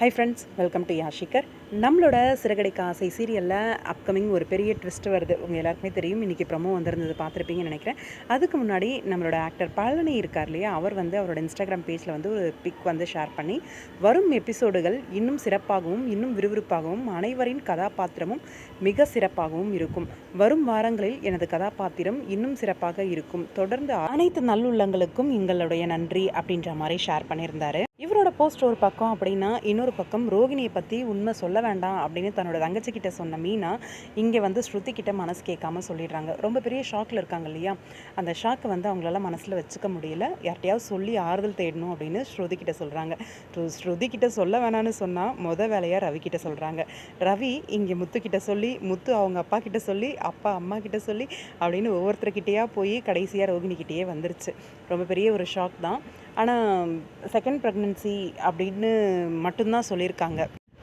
High friends welcome to யாஷிகர் நம்மளோட சிறகடிக்க ஆசை சீரியலில் அப்கமிங் ஒரு பெரிய ட்விஸ்ட் வருது. உங்கள் எல்லாருக்குமே தெரியும். இன்றைக்கி ப்ரமோ வந்திருந்தது பார்த்துருப்பீங்கன்னு நினைக்கிறேன். அதுக்கு முன்னாடி நம்மளோட ஆக்டர் பழனி இருக்கார் இல்லையா? அவர் வந்து அவரோட இன்ஸ்டாகிராம் பேஜில் வந்து ஒரு பிக் வந்து ஷேர் பண்ணி வரும் எபிசோடுகள் இன்னும் சிறப்பாகவும் இன்னும் விறுவிறுப்பாகவும் அனைவரின் கதாபாத்திரமும் மிக சிறப்பாகவும் இருக்கும். வரும் வாரங்களில் எனது கதாபாத்திரம் இன்னும் சிறப்பாக இருக்கும். தொடர்ந்து அனைத்து நல்லுள்ளங்களுக்கும் எங்களுடைய நன்றி அப்படின்ற மாதிரி ஷேர் பண்ணியிருந்தார். இவரோட ஒரு பக்கம் அப்படின்னா இன்னொரு பக்கம் ரோகிணியை பற்றி உண்மை சொல்ல வேண்டாம் அப்படின்னு தன்னோட தங்கச்சிக்கிட்ட சொன்ன மீனா இங்கே வந்து ஸ்ருதி கிட்ட மனசு கேட்காம சொல்லிடுறாங்க. ரொம்ப பெரிய ஷாக்கில் இருக்காங்க இல்லையா? அந்த ஷாக்கை வந்து அவங்களால மனசில் வச்சுக்க முடியல. யார்ட்டையாவது சொல்லி ஆறுதல் தேடணும் அப்படின்னு ஸ்ருதி கிட்ட சொல்கிறாங்க ஸ்ருதி கிட்ட சொல்ல வேணாம்னு சொன்னால் முத வேலையாக ரவி கிட்ட சொல்கிறாங்க ரவி இங்கே முத்து கிட்ட சொல்லி முத்து அவங்க அப்பா கிட்ட சொல்லி அப்பா அம்மா கிட்ட சொல்லி அப்படின்னு ஒவ்வொருத்தர்கிட்டேயா போய் கடைசியாக ரோகிணி கிட்டேயே வந்துருச்சு. ரொம்ப பெரிய ஒரு ஷாக் தான். ஆனால் செகண்ட் ப்ரெக்னென்சி அப்படின்னு மட்டும்தான் சொல்லியிருக்காங்க.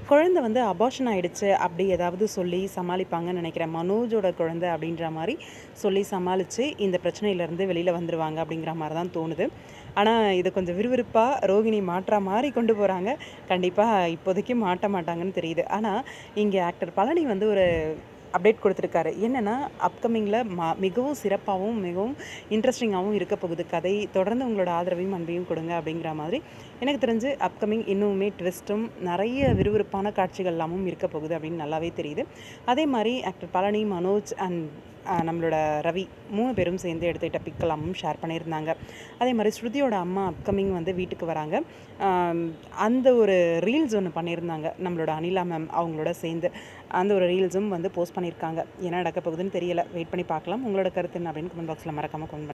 குழந்தை வந்து அபார்ஷன் ஆகிடுச்சு அப்படி ஏதாவது சொல்லி சமாளிப்பாங்கன்னு நினைக்கிறேன் மனோஜோட குழந்தை அப்படின்ற மாதிரி சொல்லி சமாளித்து இந்த பிரச்சனையிலேருந்து வெளியில் வந்துடுவாங்க அப்படிங்கிற மாதிரி தான் தோணுது. ஆனால் இதை கொஞ்சம் விறுவிறுப்பாக ரோகிணி மாற்றா மாதிரி கொண்டு போகிறாங்க கண்டிப்பாக இப்போதைக்கு மாட்ட மாட்டாங்கன்னு தெரியுது. ஆனால் இங்கே ஆக்டர் பழனி வந்து ஒரு அப்டேட் கொடுத்துருக்காரு. என்னென்னா அப்கமிங்கில் மா மிகவும் சிறப்பாகவும் மிகவும் இன்ட்ரெஸ்டிங்காகவும் இருக்க போகுது. கதை தொடர்ந்து உங்களோட ஆதரவையும் அன்பையும் கொடுங்க அப்படிங்கிற மாதிரி எனக்கு தெரிஞ்சு அப்கமிங் இன்னுமே ட்விஸ்ட்டும் நிறைய விறுவிறுப்பான காட்சிகள் எல்லாமும் இருக்க போகுது அப்படின்னு நல்லாவே தெரியுது. அதே மாதிரி ஆக்டர் பழனி மனோஜ் அண்ட் நம்மளோட ரவி மூணு பேரும் சேர்ந்து எடுத்துக்கிட்ட பிக்கலாமும் ஷேர் பண்ணியிருந்தாங்க. அதே மாதிரி ஸ்ருதியோட அம்மா அப்கமிங் வந்து வீட்டுக்கு வராங்க. அந்த ஒரு ரீல்ஸ் ஒன்று பண்ணியிருந்தாங்க. நம்மளோட அனிலா மேம் அவங்களோட சேர்ந்து அந்த ஒரு ரீல்ஸும் வந்து போஸ்ட் பண்ணியிருக்காங்க. என்ன நடக்க போகுதுன்னு தெரியல. வெயிட் பண்ணி பார்க்கலாம். உங்களோட கருத்து என்ன அப்படின்னு கமெண்ட் பாக்ஸில் மறக்காமல் கொண்டு